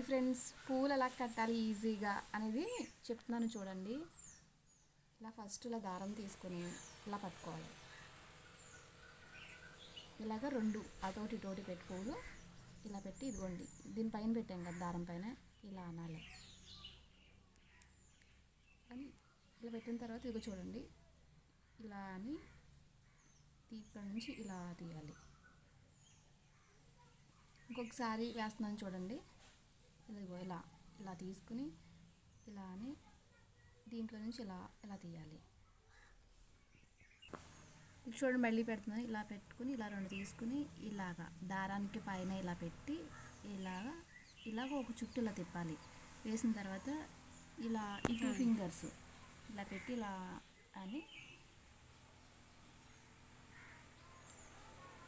Hi friends. పూలు ఎలా కట్టాలి ఈజీగా అనేది చెప్తున్నాను చూడండి. ఇలా ఫస్ట్ ఇలా దారం తీసుకొని ఇలా పట్టుకోవాలి. ఇలాగ రెండు అటోటి ఇటోటి పెట్టి పూలు ఇలా పెట్టి ఇదిగోండి. దీనిపైన పెట్టాం కదా దారం పైన. ఇలా అనాలి. అని ఇలా పెట్టిన తర్వాత ఇదిగో చూడండి. ఇలా అని ఇక్కడ నుంచి ఇలా తీయాలి. ఇంకొకసారి వేస్తున్నాను చూడండి. ఇదిగో ఇలా ఇలా తీసుకుని ఇలా అని దీంట్లో నుంచి ఇలా ఇలా తీయాలి. చూడండి మళ్ళీ పెడుతున్నాను. ఇలా పెట్టుకుని ఇలా రెండు తీసుకుని ఇలాగా దారానికి పైన ఇలా పెట్టి ఇలాగా ఇలాగ ఒక చుట్టూ ఇలా తిప్పాలి. వేసిన తర్వాత ఇలా ఈ టూ ఫింగర్స్ ఇలా పెట్టి ఇలా అని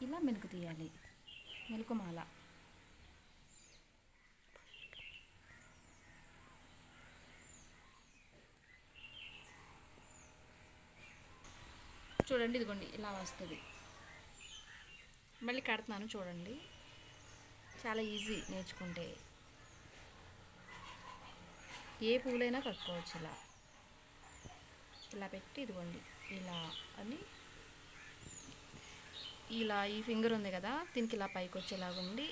ఇలా మెలుకు తీయాలి. మెలుకు చూడండి ఇదిగోండి ఇలా వస్తుంది. మళ్ళీ కడుతున్నాను చూడండి. చాలా ఈజీ నేర్చుకుంటే. ఏ పూలైనా కట్టుకోవచ్చు ఇలా. ఇలా పెట్టి ఇదిగోండి ఇలా అని. ఇలా ఈ ఫింగర్ ఉంది కదా దీనికి ఇలా పైకి వచ్చేలాగా ఉండి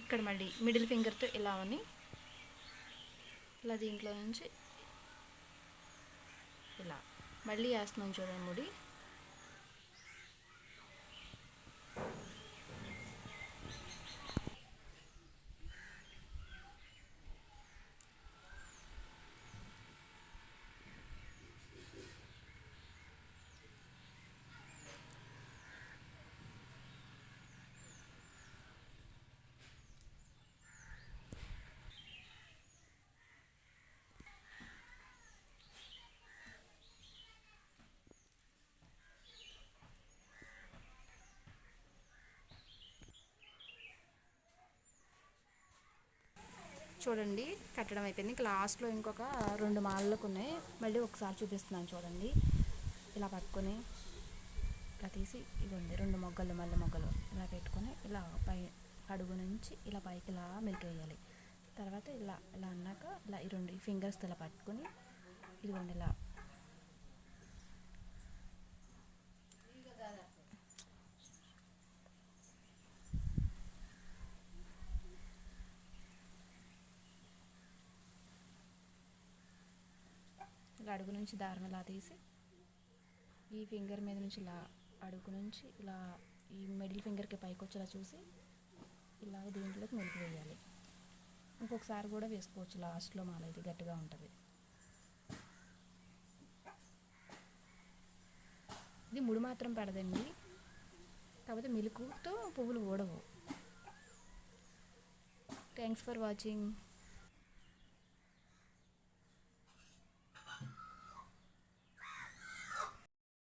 ఇక్కడ మళ్ళీ మిడిల్ ఫింగర్తో ఇలా అని. ఇలా దీంట్లో నుంచి ఇలా. మళ్ళీ వేస్తున్నాం చూడండి ముడి. చూడండి కట్టడం అయిపోయింది. ఇంకా లాస్ట్లో ఇంకొక రెండు మాలలకు ఉన్నాయి. మళ్ళీ ఒకసారి చూపిస్తున్నాను చూడండి. ఇలా పట్టుకొని ఇలా తీసి ఇదిగోండి రెండు మొగ్గలు మళ్ళీ మొగ్గలు ఇలా పెట్టుకొని ఇలా పై అడుగు నుంచి ఇలా పైకి ఇలా మెలికేయాలి తర్వాత ఇలా ఇలా అన్నాక ఇలా ఈ రెండు ఫింగర్స్ ఇలా పట్టుకొని ఇదిగోండి ఇలా ఇలా అడుగు నుంచి దారం ఇలా తీసి ఈ ఫింగర్ మీద నుంచి ఇలా అడుగు నుంచి ఇలా ఈ మిడిల్ ఫింగర్కి పైకి వచ్చేలా చూసి ఇలా దీంట్లోకి మెలిపి వేయాలి. ఇంకొకసారి కూడా వేసుకోవచ్చు లాస్ట్లో మాల ఇది గట్టిగా ఉంటుంది. ఇది ముడి మాత్రం పడదండి. కాకపోతే మిలుకుతో పువ్వులు ఓడవు థ్యాంక్స్ ఫర్ వాచింగ్